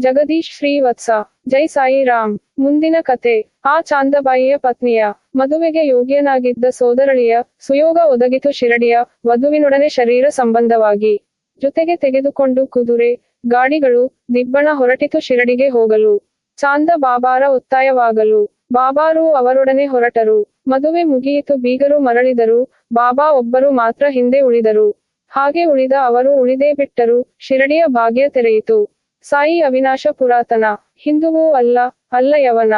ಜಗದೀಶ್ ಶ್ರೀವತ್ಸ, ಜೈ ಸಾಯಿರಾಮ್. ಮುಂದಿನ ಕತೆ, ಆ ಚಾಂದಬಾಯಿಯ ಪತ್ನಿಯ, ಮದುವೆಗೆ ಯೋಗ್ಯನಾಗಿದ್ದ ಸೋದರಳಿಯ, ಸುಯೋಗ ಒದಗಿತು ಶಿರಡಿಯ, ವಧುವಿನೊಡನೆ ಶರೀರ ಸಂಬಂಧವಾಗಿ. ಜೊತೆಗೆ ತೆಗೆದುಕೊಂಡು ಕುದುರೆ, ಗಾಡಿಗಳು, ದಿಬ್ಬಣ ಹೊರಟಿತು ಶಿರಡಿಗೆ ಹೋಗಲು. ಚಾಂದ ಬಾಬಾರ ಒತ್ತಾಯವಾಗಲು. ಬಾಬಾರು ಅವರೊಡನೆ ಹೊರಟರು. ಮದುವೆ ಮುಗಿಯಿತು ಬೀಗರು ಮರಳಿದರು. ಬಾಬಾ ಒಬ್ಬರು ಮಾತ್ರ ಹಿಂದೆ ಉಳಿದರು. ಹಾಗೆ ಉಳಿದ ಅವರು ಉಳಿದೇ ಬಿಟ್ಟರು. ಶಿರಡಿಯ ಭಾಗ್ಯ ತೆರೆಯಿತು. ಸಾಯಿ ಅವಿನಾಶ ಪುರಾತನ, ಹಿಂದುವೋ ಅಲ್ಲ ಅಲ್ಲ ಯವನ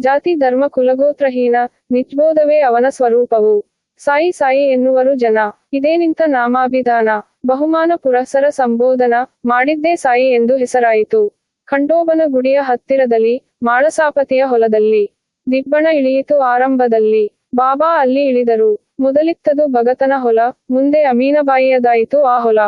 ಜಾತಿ ಧರ್ಮ ಕುಲಗೋತ್ರಹೀನ, ನಿಜ್ಬೋಧವೇ ಅವನ ಸ್ವರೂಪವು. ಸಾಯಿ ಸಾಯಿ ಎನ್ನುವರು ಜನ. ಇದೇನಿಂತ ನಾಮಾಭಿಧಾನ. ಬಹುಮಾನ ಪುರಸರ ಸಂಬೋಧನ ಮಾಡಿದ್ದೇ ಸಾಯಿ ಎಂದು ಹೆಸರಾಯಿತು. ಖಂಡೋಬನ ಗುಡಿಯ ಹತ್ತಿರದಲ್ಲಿ, ಮಾಳಸಾಪತಿಯ ಹೊಲದಲ್ಲಿ. ದಿಬ್ಬಣ ಇಳಿಯಿತು ಆರಂಭದಲ್ಲಿ. ಬಾಬಾ ಅಲ್ಲಿ ಇಳಿದರು. ಮೊದಲಿತ್ತದು ಭಗತನ ಹೊಲ, ಮುಂದೆ ಅಮೀನಬಾಯಿಯದಾಯಿತು ಆ ಹೊಲ.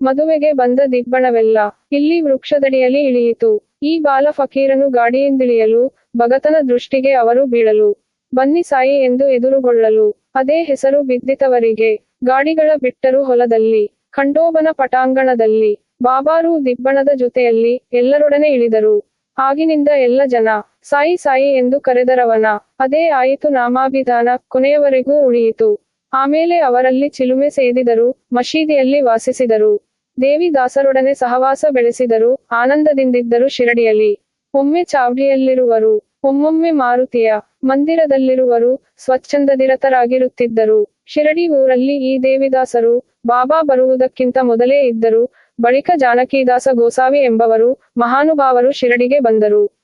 ಮದುವೆಗೆ ಬಂದ ದಿಬ್ಬಣವೆಲ್ಲ ಇಲ್ಲಿ ವೃಕ್ಷದಡಿಯಲ್ಲಿ ಇಳಿಯಿತು. ಈ ಬಾಲ ಫಕೀರನು ಗಾಡಿಯಿಂದಿಳಿಯಲು, ಭಗತನ ದೃಷ್ಟಿಗೆ ಅವರು ಬೀಳಲು, ಬನ್ನಿ ಸಾಯಿ ಎಂದು ಎದುರುಗೊಳ್ಳಲು, ಅದೇ ಹೆಸರು ಬಿದ್ದಿತವರಿಗೆ ಗಾಡಿಗಳ ಬಿಟ್ಟರು ಹೊಲದಲ್ಲಿ, ಖಂಡೋಬನ ಪಟಾಂಗಣದಲ್ಲಿ, ಬಾಬಾರು ದಿಬ್ಬಣದ ಜೊತೆಯಲ್ಲಿ ಎಲ್ಲರೊಡನೆ ಇಳಿದರು. ಆಗಿನಿಂದ ಎಲ್ಲ ಜನ, ಸಾಯಿ ಸಾಯಿ ಎಂದು ಕರೆದರವನ, ಅದೇ ಆಯಿತು ನಾಮಾಭಿಧಾನ ಕೊನೆಯವರೆಗೂ ಉಳಿಯಿತು. ಆಮೇಲೆ ಅವರಲ್ಲಿ ಚಿಲುಮೆ ಸೇದಿದರು ಮಶೀದಿಯಲ್ಲಿ ವಾಸಿಸಿದರು. ದೇವಿದಾಸರೊಡನೆ ಸಹವಾಸ ಬೆಳೆಸಿದರು ಆನಂದದಿಂದಿದ್ದರು ಶಿರಡಿಯಲ್ಲಿ. ಒಮ್ಮೆ ಚಾವಡಿಯಲ್ಲಿರುವರು, ಒಮ್ಮೊಮ್ಮೆ ಮಾರುತಿಯ ಮಂದಿರದಲ್ಲಿರುವರು, ಸ್ವಚ್ಛಂದದಿರತರಾಗಿರುತ್ತಿದ್ದರು. ಶಿರಡಿ ಊರಲ್ಲಿ ಈ ದೇವಿದಾಸರು ಬಾಬಾ ಬರುವುದಕ್ಕಿಂತ ಮೊದಲೇ ಇದ್ದರು. ಬಳಿಕ ಜಾನಕಿದಾಸ ಗೋಸಾವಿ ಎಂಬವರು, ಮಹಾನುಭಾವರು ಶಿರಡಿಗೆ ಬಂದರು.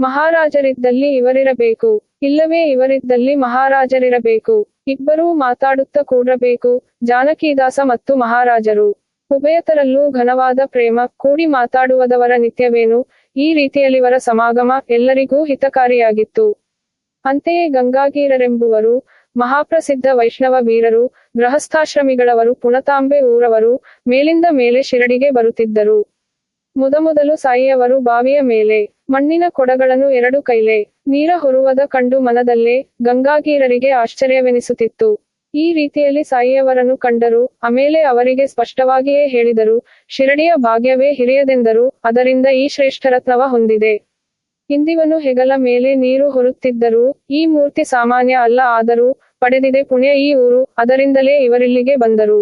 ಮಹಾರಾಜರಿದ್ದಲ್ಲಿ ಇವರಿರಬೇಕು. ಇಲ್ಲವೇ ಇವರಿದ್ದಲ್ಲಿ ಮಹಾರಾಜರಿರಬೇಕು. ಇಬ್ಬರೂ ಮಾತಾಡುತ್ತ ಕೂಡಬೇಕು. ಜಾನಕಿದಾಸ ಮತ್ತು ಮಹಾರಾಜರು. ಉಭಯತರಲ್ಲೂ ಘನವಾದ ಪ್ರೇಮ, ಕೂಡಿ ಮಾತಾಡುವದವರ ನಿತ್ಯವೇನು? ಈ ರೀತಿಯಲ್ಲಿವರ ಸಮಾಗಮ ಎಲ್ಲರಿಗೂ ಹಿತಕಾರಿಯಾಗಿತ್ತು. ಅಂತೆಯೇ ಗಂಗಾಗೀರರೆಂಬುವರು ಮಹಾಪ್ರಸಿದ್ಧ ವೈಷ್ಣವ ವೀರರು, ಗೃಹಸ್ಥಾಶ್ರಮಿಗಳವರು ಪುಣತಾಂಬೆ ಊರವರು, ಮೇಲಿಂದ ಮೇಲೆ ಶಿರಡಿಗೆ ಬರುತ್ತಿದ್ದರು. ಮೊದಮೊದಲು ಸಾಯಿಯವರು ಬಾವಿಯ ಮೇಲೆ, ಮಣ್ಣಿನ ಕೊಡಗಳನ್ನು ಎರಡು ಕೈಲೆ, ನೀರ ಹೊರುವದ ಕಂಡು ಮನದಲ್ಲೇ ಗಂಗಾಗೀರರಿಗೆ ಆಶ್ಚರ್ಯವೆನಿಸುತ್ತಿತ್ತು. ಈ ರೀತಿಯಲ್ಲಿ ಸಾಯಿಯವರನ್ನು ಕಂಡರು, ಆಮೇಲೆ ಅವರಿಗೆ ಸ್ಪಷ್ಟವಾಗಿಯೇ ಹೇಳಿದರು, ಶಿರಡಿಯ ಭಾಗ್ಯವೇ ಹಿರಿಯದೆಂದರು ಅದರಿಂದ ಈ ಶ್ರೇಷ್ಠರತ್ನವ ಹೊಂದಿದೆ. ಇಂದಿವನು ಹೆಗಲ ಮೇಲೆ ನೀರು ಹೊರುತ್ತಿದ್ದರು, ಈ ಮೂರ್ತಿ ಸಾಮಾನ್ಯ ಅಲ್ಲ, ಆದರೂ ಪಡೆದಿದೆ ಪುಣ್ಯ ಈ ಊರು, ಅದರಿಂದಲೇ ಇವರಿಲ್ಲಿಗೆ ಬಂದರು.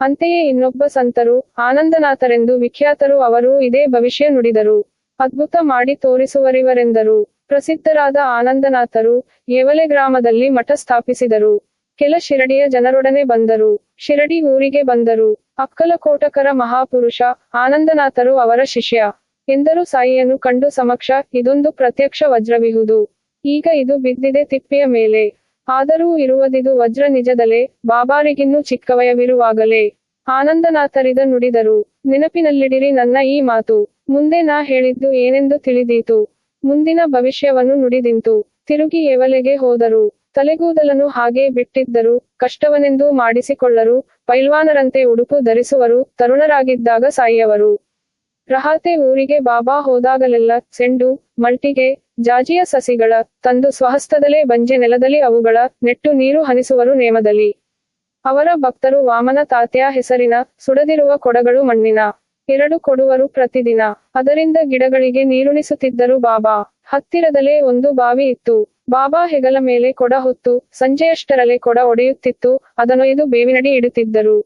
ಅಂತೆಯೇ ಇನ್ನೊಬ್ಬ ಸಂತರು, ಆನಂದನಾಥರೆಂದು ವಿಖ್ಯಾತರು ಅವರು ಇದೇ ಭವಿಷ್ಯ ನುಡಿದರು. ಅದ್ಭುತ ಮಾಡಿ ತೋರಿಸುವರಿವರೆಂದರು. ಪ್ರಸಿದ್ಧರಾದ ಆನಂದನಾಥರು ಯೇವಲೆ ಗ್ರಾಮದಲ್ಲಿ ಮಠ ಸ್ಥಾಪಿಸಿದರು. ಕೆಲ ಶಿರಡಿಯ ಜನರೊಡನೆ ಬಂದರು. ಶಿರಡಿ ಊರಿಗೆ ಬಂದರು. ಅಕ್ಕಲಕೋಟಕರ ಮಹಾಪುರುಷ ಆನಂದನಾಥರು ಅವರ ಶಿಷ್ಯ. ಎಂದರು, ಸಾಯಿಯನ್ನು ಕಂಡು ಸಮಕ್ಷ ಇದೊಂದು ಪ್ರತ್ಯಕ್ಷ ವಜ್ರವಿಹುದು. ಈಗ ಇದು ಬಿದ್ದಿದೆ ತಿಪ್ಪಿಯ ಮೇಲೆ. ಆದರೂ ಇರುವುದಿದು ವಜ್ರ ನಿಜದಲೇ ಬಾಬಾರಿಗಿನ್ನೂ ಚಿಕ್ಕವಯವಿರುವಾಗಲೇ. ಆನಂದನಾಥರಿದ ನುಡಿದರು. ನೆನಪಿನಲ್ಲಿಡಿರಿ ನನ್ನ ಈ ಮಾತು. ಮುಂದೆ ನಾ ಹೇಳಿದ್ದು ಏನೆಂದು ತಿಳಿದೀತು. ಮುಂದಿನ ಭವಿಷ್ಯವನ್ನು ನುಡಿದಿಂತು. ತಿರುಗಿ ಎವಲೆಗೆ ಹೋದರು. ತಲೆಗೂದಲನ್ನು ಹಾಗೇ ಬಿಟ್ಟಿದ್ದರು, ಕಷ್ಟವನೆಂದೂ ಮಾಡಿಸಿಕೊಳ್ಳರು, ಪೈಲ್ವಾನರಂತೆ ಉಡುಪು ಧರಿಸುವರು, ತರುಣರಾಗಿದ್ದಾಗ ಸಾಯಿಯವರು ರಹಾತೆ ಊರಿಗೆ ಬಾಬಾ ಹೋದಾಗಲೆಲ್ಲ ಚೆಂಡು ಮಲ್ಟಿಗೆ, ಜಾಜಿಯ ಸಸಿಗಳ, ತಂದು ಸ್ವಹಸ್ತದಲೇ ಬಂಜೆ ನೆಲದಲ್ಲಿ ಅವುಗಳ ನೆಟ್ಟು ನೀರು ಹನಿಸುವರು ನೇಮದಲ್ಲಿ. ಅವರ ಭಕ್ತರು ವಾಮನ ತಾತ್ಯ ಹೆಸರಿನ ಸುಡದಿರುವ ಕೊಡಗಳು ಮಣ್ಣಿನ, ಎರಡು ಕೊಡುವರು ಪ್ರತಿದಿನ. ಅದರಿಂದ ಗಿಡಗಳಿಗೆ ನೀರುಣಿಸುತ್ತಿದ್ದರು ಬಾಬಾ. ಹತ್ತಿರದಲ್ಲೇ ಒಂದು ಬಾವಿ ಇತ್ತು. ಬಾಬಾ ಹೆಗಲ ಮೇಲೆ ಕೊಡ ಹೊತ್ತು, ಸಂಜೆಯಷ್ಟರಲ್ಲೇ ಕೊಡ ಒಡೆಯುತ್ತಿತ್ತು ಅದನ್ನೊಯ್ದು ಬೇವಿನಡಿ ಇಡುತ್ತಿದ್ದರು.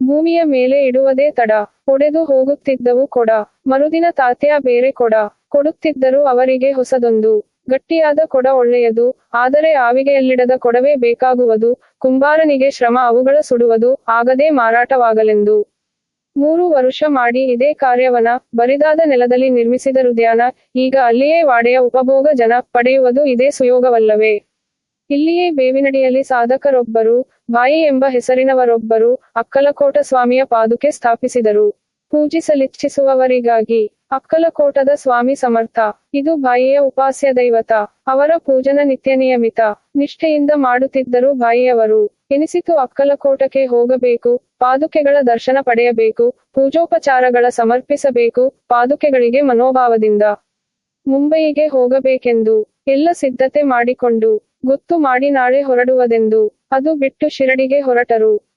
ಭೂಮಿಯ ಮೇಲೆ ಇಡುವುದೇ ತಡ, ಒಡೆದು ಹೋಗುತ್ತಿದ್ದವು ಕೊಡ, ಮರುದಿನ ತಾತೆಯ ಬೇರೆ ಕೊಡ, ಕೊಡುತ್ತಿದ್ದರು ಅವರಿಗೆ ಹೊಸದೊಂದು, ಗಟ್ಟಿಯಾದ ಕೊಡ ಒಳ್ಳೆಯದು, ಆದರೆ ಆವಿಗೆಯಲ್ಲಿಡದ ಕೊಡವೇ ಬೇಕಾಗುವುದು, ಕುಂಬಾರನಿಗೆ ಶ್ರಮ ಅವುಗಳ ಸುಡುವುದು, ಆಗದೇ ಮಾರಾಟವಾಗಲೆಂದು. ಮೂರು ವರುಷ ಮಾಡಿ ಇದೇ ಕಾರ್ಯವನ ಬರಿದಾದ ನೆಲದಲ್ಲಿ ನಿರ್ಮಿಸಿದ ಹೃದಯಾನ ಈಗ ಅಲ್ಲಿಯೇ ವಾಡೆಯ ಉಪಭೋಗ ಜನ ಪಡೆಯುವುದು ಇದೇ ಸುಯೋಗವಲ್ಲವೇ. ಇಲ್ಲಿಯೇ ಬೇವಿನಡಿಯಲ್ಲಿ ಸಾಧಕರೊಬ್ಬರು, ಬಾಯಿ ಎಂಬ ಹೆಸರಿನವರೊಬ್ಬರು ಅಕ್ಕಲಕೋಟ ಸ್ವಾಮಿಯ ಪಾದುಕೆ ಸ್ಥಾಪಿಸಿದರು. ಪೂಜಿಸಲಿಚ್ಛಿಸುವವರಿಗಾಗಿ ಅಕ್ಕಲಕೋಟದ ಸ್ವಾಮಿ ಸಮರ್ಥ. ಇದು ಬಾಯಿಯ ಉಪಾಸ್ಯ ದೈವತ. ಅವರ ಪೂಜನ ನಿತ್ಯ ನಿಯಮಿತ. ನಿಷ್ಠೆಯಿಂದ ಮಾಡುತ್ತಿದ್ದರು ಬಾಯಿಯವರು. ಎನಿಸಿತು ಅಕ್ಕಲಕೋಟಕ್ಕೆ ಹೋಗಬೇಕು, ಪಾದುಕೆಗಳ ದರ್ಶನ ಪಡೆಯಬೇಕು, ಪೂಜೋಪಚಾರಗಳ ಸಮರ್ಪಿಸಬೇಕು, ಪಾದುಕೆಗಳಿಗೆ ಮನೋಭಾವದಿಂದ. ಮುಂಬಯಿಗೆ ಹೋಗಬೇಕೆಂದು. ಎಲ್ಲ ಸಿದ್ಧತೆ ಮಾಡಿಕೊಂಡು, ಗೊತ್ತು ಮಾಡಿ ನಾಳೆ ಹೊರಡುವುದೆಂದು. ಅದು ಬಿಟ್ಟು ಶಿರಡಿಗೆ ಹೊರಟರು.